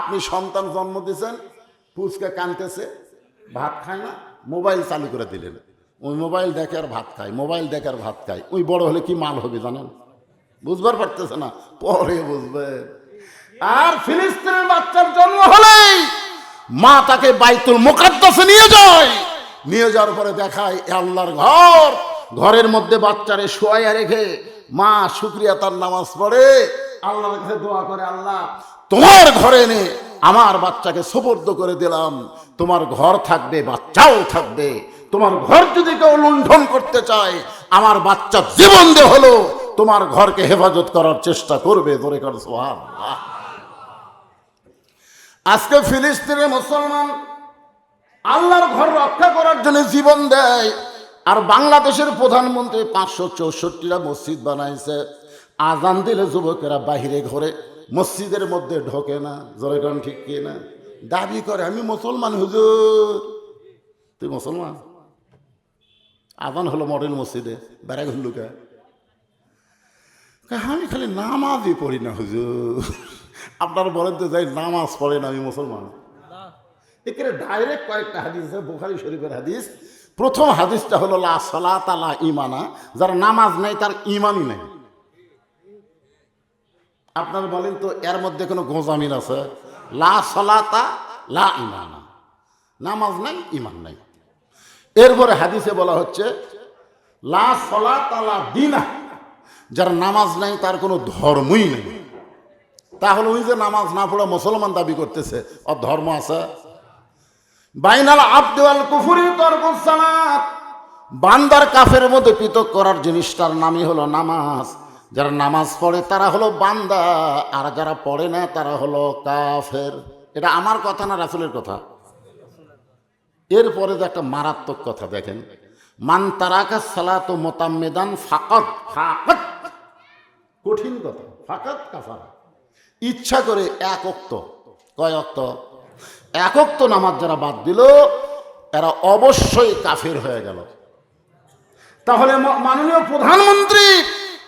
আপনি সন্তান জন্ম দিয়েছেন পুচকে কানতেছে, ভাত খায় না, মোবাইল চালু করে দিলেন। ওই মোবাইল দেখে আর ভাত খায়, মোবাইল দেখে আর ভাত খায়। ওই বড় হলে কি মাল হবে জানেন? বুঝবার পারতেছে না, পরে বুঝবে। আর ফিলিস্তিনের বাচ্চার জন্ম হলেই মা তাকে বাইতুল মোকাদ্দাসে নিয়ে যায়। নিয়ে যাওয়ার পরে দেখায় আল্লাহর ঘর। ঘরের মধ্যে বাচ্চারে শোয়া রেখে মা শুক্রিয়া তার নামাজ পড়ে, আল্লাহর কাছে দোয়া করে, আল্লাহ তোমার ঘরে এনে আমার বাচ্চাকে সোপর্দ করে দিলাম। তোমার ঘর থাকবে, বাচ্চাও থাকবে। তোমার ঘর যদি কেউ লুণ্ঠন করতে চায়, আমার বাচ্চা জীবন দে হলো তোমার ঘরকে হেফাজত করার চেষ্টা করবে ধরে কর আজকে ফিলিস্তিনের মুসলমান আল্লাহর ঘর রক্ষা করার জন্য জীবন দেয়, আর বাংলাদেশের প্রধানমন্ত্রী পাঁচশো চৌষট্টিটা মসজিদ বানাইছে। আজান দিলে যুবকেরা বাহিরে ঘরে মসজিদের মধ্যে ঢোকে না, জোরে কারণ ঠিক কি না? দাবি করে, আমি মুসলমান, হুজুর। তুই মুসলমান? আজান হলো মডেল মসজিদে, বেড়া ঘুরলুকা আমি খালি নামাজই পড়ি না, হুজুর। আপনারা বলেন তো, যাই, নামাজ পড়ে না, আমি মুসলমান। এখানে ডাইরেক্ট কয়েকটা হাদিস আছে, বুখারি শরীফের হাদিস। প্রথম হাদিসটা হলো, লা সালাত আলা ইমানা যার নামাজ নাই, তার ইমানই নাই। আপনারা বলেন তো, এর মধ্যে কোনো গোজামিন আছে? লা সালাতা, লা ইমানা। নামাজ নাই ইমান নাই। এরপরে হাদিসে বলা হচ্ছে, লা সালাত আলা দিনা। যার নামাজ নাই, তার কোনো ধর্মই নেই। তাহলে ওই যে নামাজ না পড়ে মুসলমান দাবি করতেছে, অ, ধর্ম আছে? বাইনাল আব্দুল কুফুরি তরকুসালাত বান্দার কাফের মধ্যে পৃথক করার জিনিসটার নামই হলো নামাজ। যারা নামাজ পড়ে তারা হলো বান্দা, আর যারা পড়ে না তারা হলো কাফের। এটা আমার কথা না রাসুলের কথা? এরপরে যে একটা মারাত্মক কথা দেখেন। মান তারাকা সালাত মোতাম্মেদান ফাকত ফাকত কঠিন কথা ফাকাত কাফারা। ইচ্ছা করে এক অক্ত কয় অক্ত এক নামাজ যারা বাদ দিল, এরা অবশ্যই কাফের হয়ে গেল। তাহলে মাননীয় প্রধানমন্ত্রী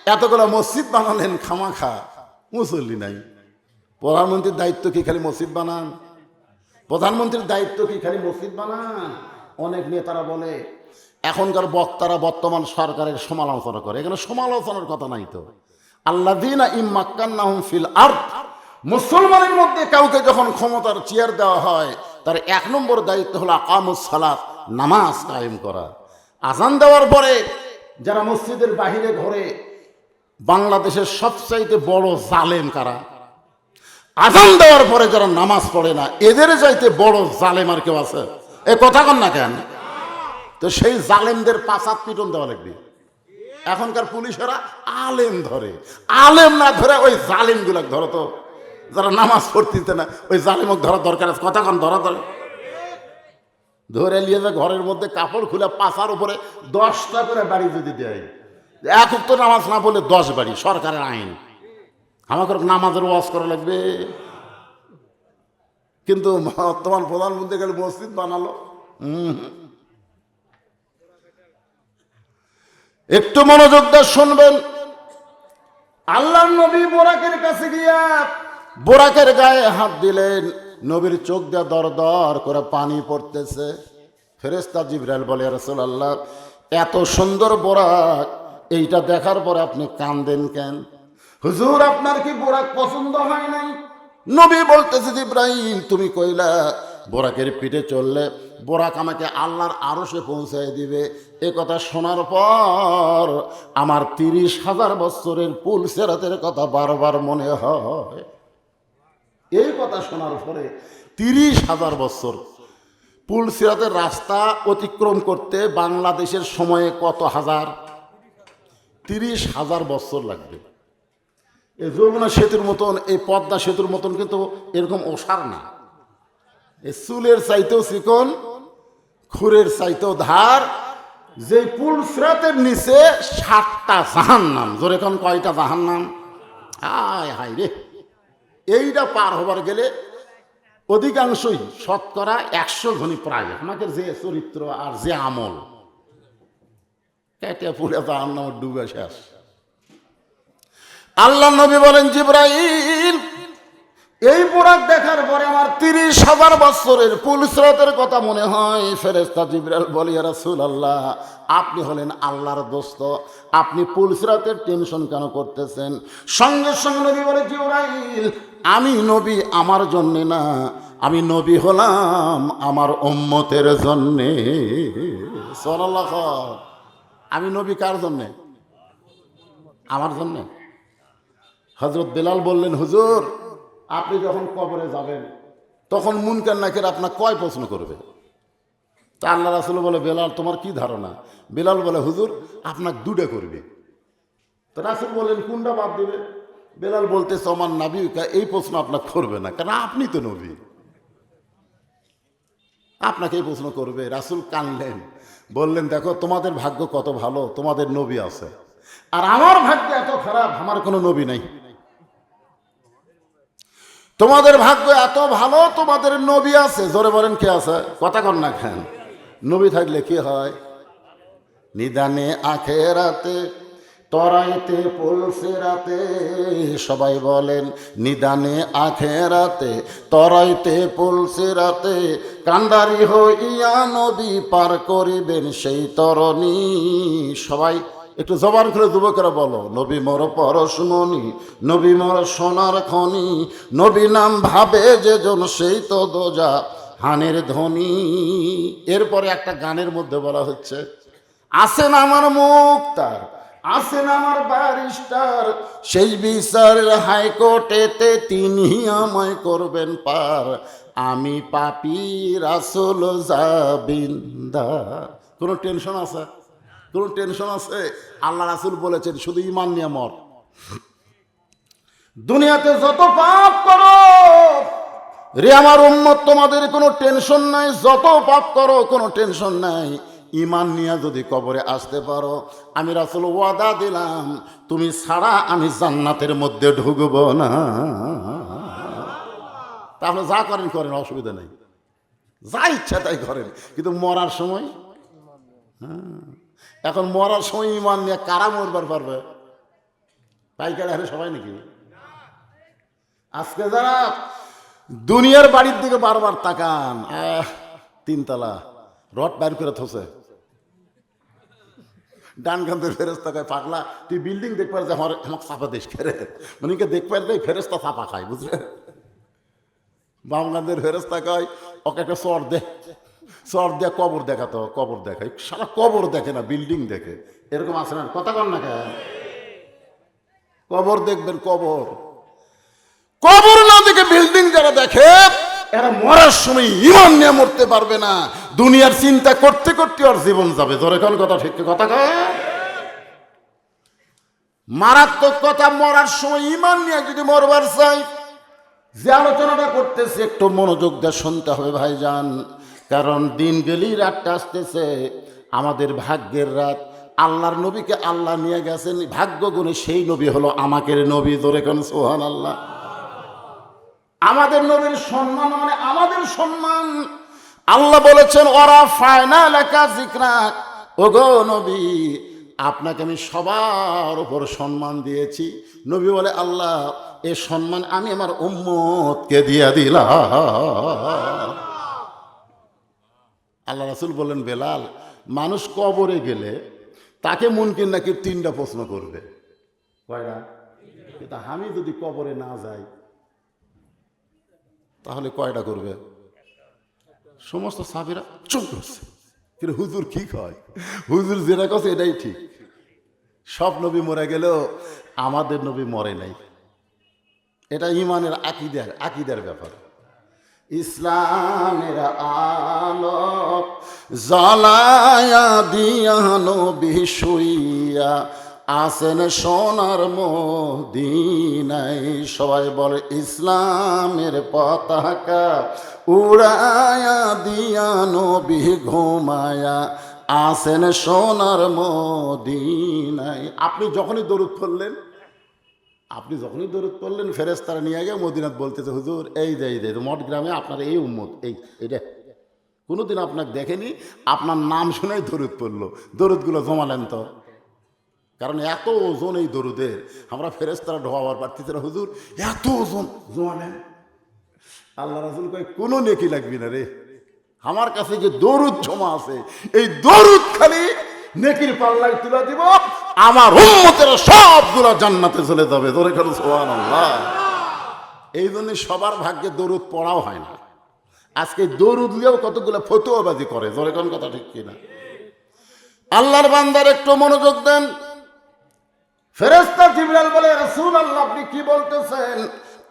এতগুলো মসজিদ বানালেন খামাখা, মুসল্লি নাই। প্রধানমন্ত্রীর দায়িত্ব কি খালি মসজিদ বানান? প্রধানমন্ত্রীর দায়িত্ব কি খালি মসজিদ বানান? অনেক নেতারা বলে, এখনকার বক্তারা বর্তমান সরকারের সমালোচনা করে। এখানে সমালোচনার কথা নাই তো। ইম্মাক্কান্নাহুম ফিল আর্থ মুসলমানের মধ্যে কাউকে যখন ক্ষমতার চেয়ার দেওয়া হয়, তার এক নম্বর দায়িত্ব হলো আকামুস সালাত, নামাজ কায়েম করা। আজান দেওয়ার পরে যারা মসজিদের বাহিরে ঘরে বাংলাদেশের সবচাইতে বড় জালেম কারা? আজান দেওয়ার পরে যারা নামাজ পড়ে না, এদের চাইতে বড় জালেম আর কেউ আছে? এ কথা কন না কেন? তো সেই জালেমদের পাঁচাত পিটন দেওয়া লাগবে। এখনকার পুলিশেরা আলেম ধরে। আলেম না ধরে ওই জালেম গুলাক ধরো তো। যারা নামাজ পড়তিতে না, ওই জালেমক ধরা দরকার আছে। কথা কন, ধরা ধরে ধরে নিয়ে যে ঘরের মধ্যে কাপড় খুলে পাশার উপরে দশটা করে বাড়ি যদি দেয়। এক তো নামাজ না বলে দশ বাড়ি, সরকারের আইন। আমাকে নামাজের ওয়াজ করা লাগবে। কিন্তু বর্তমান প্রধানমন্ত্রী গেলে মসজিদ বানালো। একটু মনোযোগ দিয়ে শুনবেন। আল্লাহ নবী বোরাকের কাছে গিয়া বোরাকের গায়ে হাত দিলেন। নবীর চোখ দিয়ে দর দর করে পানি পড়তেছে। ফেরেস্তা জিব্রাইল বলে রসুল আল্লাহ এত সুন্দর বোরাক এইটা দেখার পরে আপনি কান্দেন কেন? হুজুর, আপনার কি বোরাক পছন্দ হয় নাই? নবী বলতেছে ইব্রাহিম, তুমি কইলা, বোরাকের পিঠে চললে বোরাক আমাকে আল্লাহর আরশে পৌঁছায় দিবে। এ কথা শোনার পর আমার তিরিশ হাজার বছরের পুল সেরাতের কথা বারবার মনে হয়। এই কথা শোনার পরে তিরিশ হাজার বছর পুল সিরাতের রাস্তা অতিক্রম করতে বাংলাদেশের সময়ে কত হাজার? তিরিশ হাজার বছর লাগবে। এই যমুনা সেতুর মতন, এই পদ্মা সেতুর মতন কিন্তু এরকম ওষার না। এই চুলের চাইতেও চিকন, খুরের চাইতেও ধার। যে পুল স্রাতের নিচে ষাটটা জাহান নাম জোরে কোন কয়টা জাহান নাম হায় হায় রে। এইটা পার হবার গেলে অধিকাংশই শতকরা একশো ধনী প্রায় আমাদের যে চরিত্র আর যে আমল। কেটে পুড়ে জাহান নাম ডুবে শেষ। আল্লাহ নবী বলেন, জিব্রাইল, এই পোড়াক দেখার পরে আমার তিরিশ হাজার বছরের পুলিশরাতের কথা মনে হয়। ফেরেস্তা জিবরাল বলি রাসুল আল্লাহ আপনি হলেন আল্লাহর দোস্ত। আপনি পুলিশরাতের টেনশন কেন করতেছেন? সঙ্গে সঙ্গে নবী বলে, জিবরাইল, আমি নবী আমার জন্যে না, আমি নবী হলাম আমার উম্মতের জন্যে। সরাল্লাহ আমি নবী কার জন্যে? আমার জন্যে? হজরত বেলাল বললেন, হুজুর, আপনি যখন কবরে যাবেন, তখন মুনকার নাকের আপনার কয় প্রশ্ন করবে? তা আল্লাহ রাসুল বলে, বেলাল, তোমার কি ধারণা? বেলাল বলে, হুজুর আপনার দুটা করবে। তো রাসুল বলেন কোনটা বাদ দিবে? বেলাল বলতেছে আমার নাবি এই প্রশ্ন আপনার করবে না, কারণ আপনি তো নবী। আপনাকে এই প্রশ্ন করবে, রাসুল কানলেন বললেন, দেখো, তোমাদের ভাগ্য কত ভালো, তোমাদের নবী আছে। আর আমার ভাগ্য এত খারাপ, আমার কোনো নবী নাই। তোমাদের ভাগ্য এত ভালো, তোমাদের নবী আছে। জোরে বলেন, কে আছে? কথা কন না খান নবী থাকলে কি হয়? নিদানে আখেরাতে তরাইতে পলসে রাতে সবাই বলেন, নিদানে আখেরাতে তরাইতে পলসে রাতে কান্দারি হইয়া নদী পার করিবেন সেই তরণী। সবাই একটু জবান করে যুবকেরা বলো, নবী মর পরশমণি, নবী মর সোনার খনি, নবী নাম ভাবে যে জন সেই তো দোজা, হানের ধ্বনি এরপরে একটা গানের মধ্যে বলা হচ্ছে আসেন আমার মুক্তার? আসেন আমার ব্যারিস্টার? সেই বিচারের হাইকোর্টেতে তিনি আমায় করবেন পার। আমি পাপি রাসুল জাবিন্দা। কোনো টেনশন আছে? কোনো টেনশন আছে? আল্লাহ রাসুল বলেছেন, শুধু ইমান নিয়ে মর। দুনিয়াতে যত পাপ করো, রে আমার উম্মত, তোমাদের কোনো টেনশন নাই। যত পাপ করো, কোনো টেনশন নাই। ইমান নিয়ে যদি কবরে আসতে পারো আমি রাসুল ওয়াদা দিলাম তুমি ছাড়া আমি জান্নাতের মধ্যে ঢুকবো না। তাহলে যা করেন করেন অসুবিধা নেই। যা ইচ্ছা তাই করেন কিন্তু মরার সময়? হ্যাঁ, এখন মরার সময় ইমান নিয়ে কারা মরবার পারবে? পাইকারি হারে সবাই নাকি? আজকে যারা দুনিয়ার বাড়ির দিকে বারবার তাকান তিনতলা রড বাইর করে থসে ডান কান্দের ফেরেস তাকায় পাগলা। তুই বিল্ডিং দেখবার যে আমার আমাকে চাপা দিস খেরে মানে দেখবার দেয় ফেরেস্তা চাপা খায়, বুঝলে? বাম কান্দের ফেরেস তাকায় ওকে একটা চর দে। চর দিয়ে কবর দেখাতো কবর দেখায় সারা কবর দেখে না বিল্ডিং দেখে। এরকম আছে না? কথা কন না কবর দেখবেন কবর। কবর না দেখে বিল্ডিং যারা দেখে এরা মরার সময় ইমান নিয়ে মরতে পারবে না। দুনিয়ার চিন্তা করতে করতে ওর জীবন যাবে। ধরে কোন কথা ঠিক কথা কয়? মারাত্মক কথা, মরার সময় ইমান নিয়ে যদি মরবার চাই যে আলোচনাটা করতেছে, একটু মনোযোগ দিয়ে শুনতে হবে ভাইজান। কারণ দিন গেলেই রাতটা আসতেছে। আমাদের ভাগ্যের রাত। আল্লাহর নবীকে আল্লাহ নিয়ে গেছেন। ভাগ্য গুণে সেই নবী হলো আমাকে নবী। ধরে কোন সোহান আল্লাহ আমাদের নবীর সম্মান মানে আমাদের সম্মান। আল্লাহ বলেছেন ওরা ফাইনাল একা জিকরা ওগো নবী, আপনাকে আমি সবার উপর সম্মান দিয়েছি। নবী বলে, আল্লাহ, এ সম্মান আমি আমার উম্মতকে দিয়ে দিলাম। আল্লাহ রাসুল বললেন, বেলাল, মানুষ কবরে গেলে তাকে মুনকিন নাকি তিনটা প্রশ্ন করবে? কয়টা কিন্তু আমি যদি কবরে না যাই তাহলে কয়টা করবে? সমস্ত সাবিরা চুপ করছে। কিন্তু হুজুর কি কয়? হুজুর যেটা কথা এটাই ঠিক। সব নবী মরে গেলেও আমাদের নবী মরে নাই। এটা ইমানের আকিদার আকিদার ব্যাপার। ইসলামের আলোক জ্বালায়া দিয়া নবী শুইয়া আসেন সোনার মদিনাই সবাই বলে, ইসলামের পতাকা উড়ায়া দিয়া নবী ঘুমায়া আসেন সোনার মদিনাই আপনি যখনই দরুদ করলেন আপনি যখনই দরুদ করলেন ফেরেস্তারা নিয়ে গিয়ে মদিনাথ বলতেছে, হুজুর, এই যে এই যে মঠ গ্রামে আপনার এই উম্মত, এই এটা কোনোদিন আপনাকে দেখেনি, আপনার নাম শুনেই দরুদ পড়ল। দরুদগুলো জমালেন তো। কারণ এত ওজন এই দরুদের। আমরা ফেরেস্তারা ঢোয়াবার পারতেছি না, হুজুর, এত ওজন। জমালেন আল্লাহ রাসুল কয়, কোনো নেকি লাগবি না রে। আমার কাছে যে দরুদ জমা আছে, এই দরুদ খালি নেকির পাল্লায় তুলে দিব, আমার উম্মতের সবগুলো জান্নাতে চলে যাবে। ধরে কেন সোহান আল্লাহ এই জন্য সবার ভাগ্যে দরুদ পড়াও হয় না। আজকে দরুদ নিয়েও কতগুলো ফতুয়াবাজি করে, ধরে কোন কথা ঠিক কিনা? আল্লাহর বান্দার একটু মনোযোগ দেন। ফেরেস্তা জিবরাইল বলে রাসূল আল্লাহ আপনি কি বলতেছেন?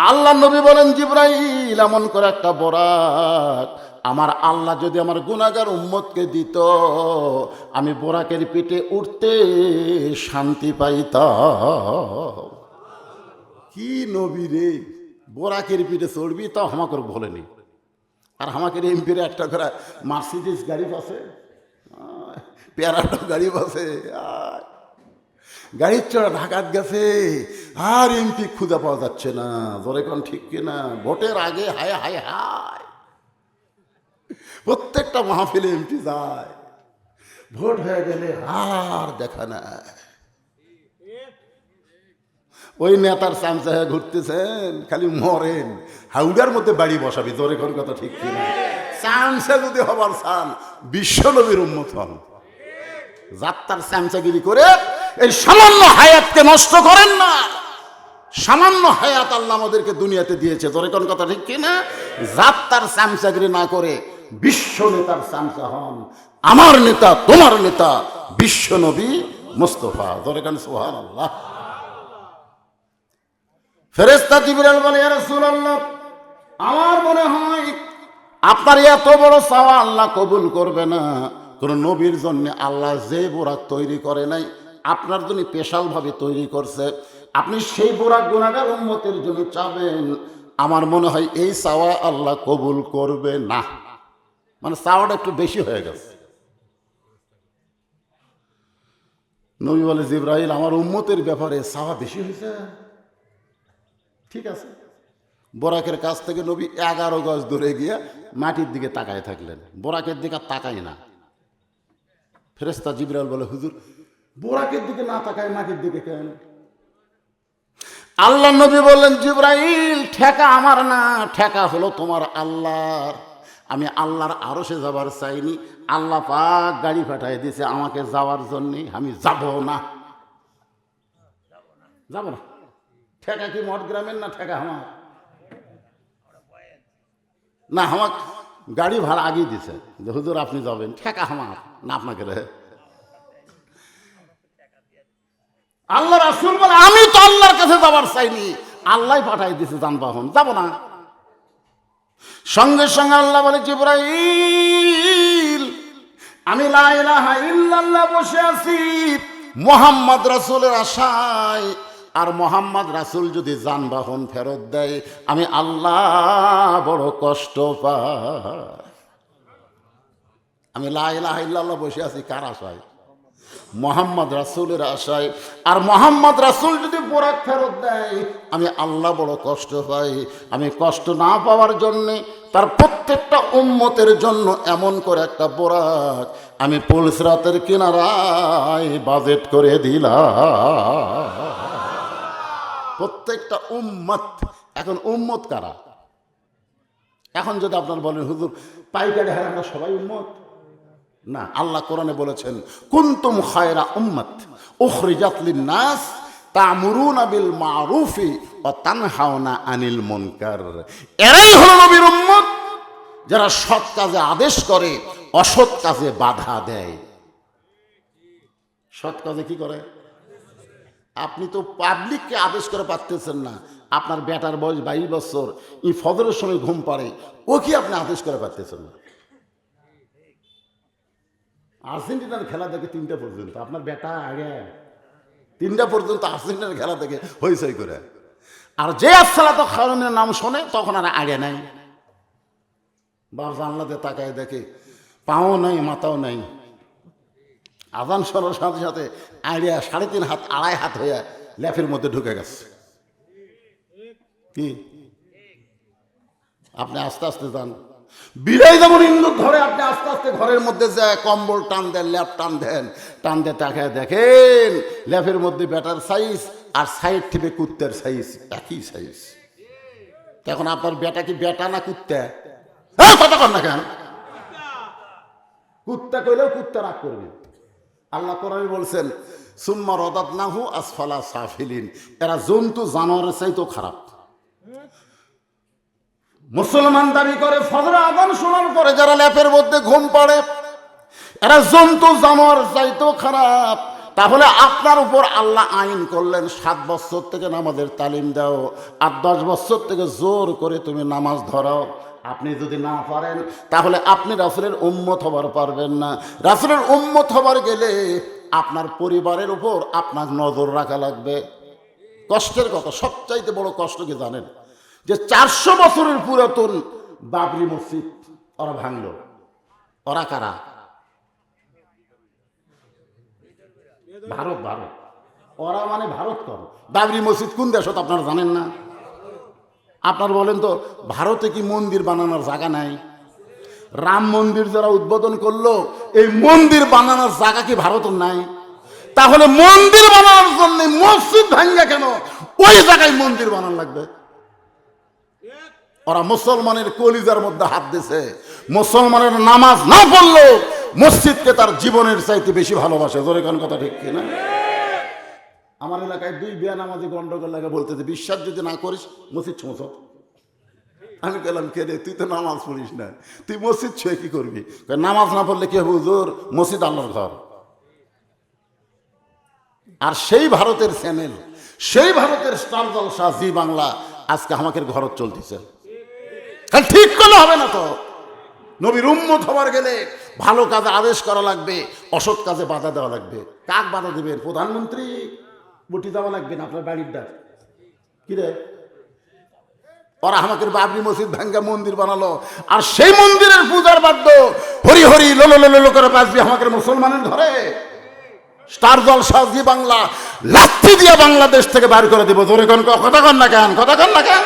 আল্লাহ নবী বলেন, জিব্রাইল, এমন করে একটা বরাক আমার আল্লাহ যদি আমার গুনাগার উম্মতকে দিত, আমি বোরাকের পিঠে উঠতে শান্তি পাইতাম। কি নবী রে বোরাকের পিঠে চড়বি তাও আমাকে বলেনি আর আমাকে এমপির একটা করে মার্সিডিস গাড়ি পাশে। প্যারাটো গাড়ি পাশে। আয় গাড়ির চড়া ঢাকাত গেছে, আর এমপি খুঁজে পাওয়া যাচ্ছে না। ধরে কোন ঠিক কিনা ভোটের আগে হায় হায় হায়। প্রত্যেকটা মাহফিলে এমপি যায়। ভোট হয়ে গেলে আর দেখা না ওই নেতার চামচা হয়ে ঘুরতেছেন, খালি মরেন। হাউডার মধ্যে বাড়ি বসাবি তোর এখন কথা ঠিক কিনা চামচা যদি হবার চান, বিশ্বনবীর উন্মত হন। যাত্রার চামচাগিরি করে এই সামান্য হায়াতকে নষ্ট করেন না। সামান্য হায়াত আল্লাহ আমাদেরকে দুনিয়াতে দিয়েছে। তোর কোন কথা ঠিক কি না কিনা তার চামচাগিরি না করে, বিশ্ব নেতার চামচা হন। আমার নেতা, তোমার নেতা, বিশ্ব নবী মুস্তফা। তোর কান সোহান আল্লাহ ফেরেস্তা জিবরাল বলে, ইয়া রাসূলুল্লাহ, আমার মনে হয় আপনার এত বড় চাওয়া আল্লাহ কবুল করবে না। কোন নবীর জন্য আল্লাহ যে বোরাক তৈরি করে নাই আপনার জন্য স্পেশালভাবে তৈরি করছে। আপনি সেই বোরাক গুণাগার উন্মতের জন্য চাবেন। আমার মনে হয় এই চাওয়া আল্লাহ কবুল করবে না। মানে চাওয়াটা একটু বেশি হয়ে গেছে। নবী বলে জিব্রাহিল আমার উম্মতের ব্যাপারে চাওয়া বেশি হয়েছে? ঠিক আছে। বোরাকের কাছ থেকে নবী এগারো গজ দূরে গিয়ে মাটির দিকে তাকায় থাকলেন। বোরাকের দিকে তাকাই না। ফেরেস্তা জিবরাল বলে, হুজুর বোরাকের দিকে না তাকায়, মাটির দিকে কেন? আল্লাহ নবী বললেন, জিব্রাইল, ঠেকা আমার না, ঠেকা হলো তোমার আল্লাহর। আমি আল্লাহর আরও সে যাবার চাইনি, আল্লাহ পাক গাড়ি পাঠাই দিয়েছে আমাকে যাওয়ার জন্যে, আমি যাব না। যাব না। ঠেকা কি মঠ গ্রামের না ঠেকা আমার? না, আমার গাড়ি ভাড়া আগেই দিছে। হুজুর, আপনি যাবেন। ঠেকা আমার, না আপনাকে রে। আল্লাহ রাসুল বলে, আমি তো আল্লাহর কাছে যাবার চাইনি। আল্লাহ পাঠাই দিছে যানবাহন। যাব না। সঙ্গে সঙ্গে আল্লাহ বলে, জিব্রাইল, আমি ইল্লাল্লাহ বসে আছি। মোহাম্মদ রাসূলের আশায়। আর মোহাম্মদ রাসুল যদি যানবাহন ফেরত দেয়, আমি আল্লাহ বড় কষ্ট পাই। আমি লা ইলাহা ইল্লাল্লাহ বসে আছি, কার আশায়? মোহাম্মদ রাসুলের আশায়। আর মোহাম্মদ রাসুল যদি বোরাক ফেরত দেয়, আমি আল্লাহ বড় কষ্ট পাই। আমি কষ্ট না পাওয়ার জন্যে তার প্রত্যেকটা উম্মতের জন্য এমন করে একটা বোরাক আমি পুলিশ রাতের কিনারায় বাজেট করে দিলাম। প্রত্যেকটা উম্মত, এখন উম্মত কারা? এখন যদি আপনার বলেন, হুজুর, পাইকারি হারে আমরা সবাই উম্মত? না, আল্লাহ কোরআনে বলেছেন, কুন্তুম খায়রা উম্মত উখরিজাত লিন-নাস তা'মুরুনা বিল মা'রুফি ওয়া তানহাউনা আনিল মুনকার। এরাই হলো নবীর উম্মত, যারা সৎ কাজে আদেশ করে, অসৎ কাজে বাধা দেয়। সৎ কাজে কি করে? আপনি তো পাবলিককে আদেশ করে পারতেছেন না। আপনার বেটার বয়স বাইশ বছর ই সময় ঘুম পাড়ে, ও কি আপনি আদেশ করে পারতেছেন না? আর্জেন্টিনার খেলা দেখে তিনটা পর্যন্ত, আপনার বেটা আগে। তিনটা পর্যন্ত আর্জেন্টিনার খেলা দেখে হইচই করে। আর যে আসলা তো খাওয়ানোর নাম শোনে, তখন আর আগে নাই। বাপ জানলাতে তাকায় দেখে, পাও নাই, মাথাও নাই। আজান শোনার সাথে সাথে আইডিয়া সাড়ে তিন হাত, আড়াই হাত হয়ে ল্যাফের মধ্যে ঢুকে গেছে। কি? আপনি আস্তে আস্তে যান। বিড়াই যেমন ইন্দুর ধরে, আপনি আস্তে আস্তে ঘরের মধ্যে যায় কম্বল টান দেন, ল্যাপ টান দেন, টান দিয়ে তাকায় দেখেন, ল্যাপের মধ্যে ব্যাটার সাইজ আর সাইড থেকে কুত্তের সাইজ, একই সাইজ। এখন আপনার বেটা কি বেটা না কুত্তে? হ্যাঁ কথা কর না কেন? কুত্তা কইলেও কুত্তা রাগ করবে। আল্লাহ কোরআনে বলছেন, সুম্মা রদাত নাহু আসফালা সাফিলিন। এরা জন্তু, জানোয়ারের চাইতেও খারাপ। মুসলমান দাবি করে, ফজর আদান শোনার পরে যারা ল্যাপের মধ্যে ঘুম পড়ে, এরা জন্তু, জানোয়ার চাইতেও খারাপ। তাহলে আপনার উপর আল্লাহ আইন করলেন, সাত বছর থেকে নামাজের তালিম দাও, আর দশ বছর থেকে জোর করে তুমি নামাজ ধরাও। আপনি যদি না পারেন, তাহলে আপনি রাসুলের উম্মত হবার পারবেন না। রাসুলের উম্মত হবার গেলে আপনার পরিবারের উপর আপনার নজর রাখা লাগবে। কষ্টের কথা, সবচাইতে বড় কষ্ট কি জানেন? যে চারশো বছরের পুরাতন বাবরি মসজিদ, ওরা ভাঙলো। ওরা কারা? ভারত ভারত। ওরা মানে ভারত কর বাবরি মসজিদ কোন দেশত আপনারা জানেন না? আপনার বলেন তো, ভারতে কি মন্দির বানানোর জায়গা নাই? রাম মন্দির যারা উদ্বোধন করল, এই মন্দির বানানোর জায়গা কি ভারতের নাই? তাহলে মন্দির বানানোর জন্য মসজিদ ভাঙ্গা কেন? ওই জায়গায় মন্দির বানানো লাগবে। ওরা মুসলমানের কলিজার মধ্যে হাত দিছে। মুসলমানের নামাজ না পড়ল মসজিদকে তার জীবনের চাইতে বেশি ভালোবাসে। জোরে কোন কথা ঠিক কিনা? আমার এলাকায় দুই বিয়া নামাজি গন্ডগোল লাগে বলতেছে, বিশ্বাস যদি না করিস, মসজিদ ছুঁচ আমি গেলাম, কে রে, তুই তো নামাজ পড়িস না। তুই মসজিদ ছুঁয়ে কি করবি? নামাজ না পড়লে কি হবে, হুজুর? মসজিদ আল্লাহর ঘর। আর সেই ভারতের চ্যানেল, সেই ভারতের স্টার জলসা, জি বাংলা, আজকে আমাকে ঘরত চলতেছে। কারণ ঠিক করলে হবে না তো। নবীর উম্মত হবার গেলে ভালো কাজে আদেশ করা লাগবে, অসৎ কাজে বাধা দেওয়া লাগবে। কাক বাধা দেবেন? প্রধানমন্ত্রী বটি দেওয়া লাগবে না আপনার বাড়ির ডাক। কি রে? ওরা আমাকে বাবরি মসজিদ ভাঙ্গা মন্দির বানালো। আর সেই মন্দিরের পূজার বাদ্য হরি হরি লোলো লোলো করে বাজবি আমাকে মুসলমানের ঘরে। স্টার জল সাজি বাংলা, লাথি দিয়ে বাংলাদেশ থেকে বার করে দিব। জোরে কোন কথা কন না কেন? কথা কন না কেন?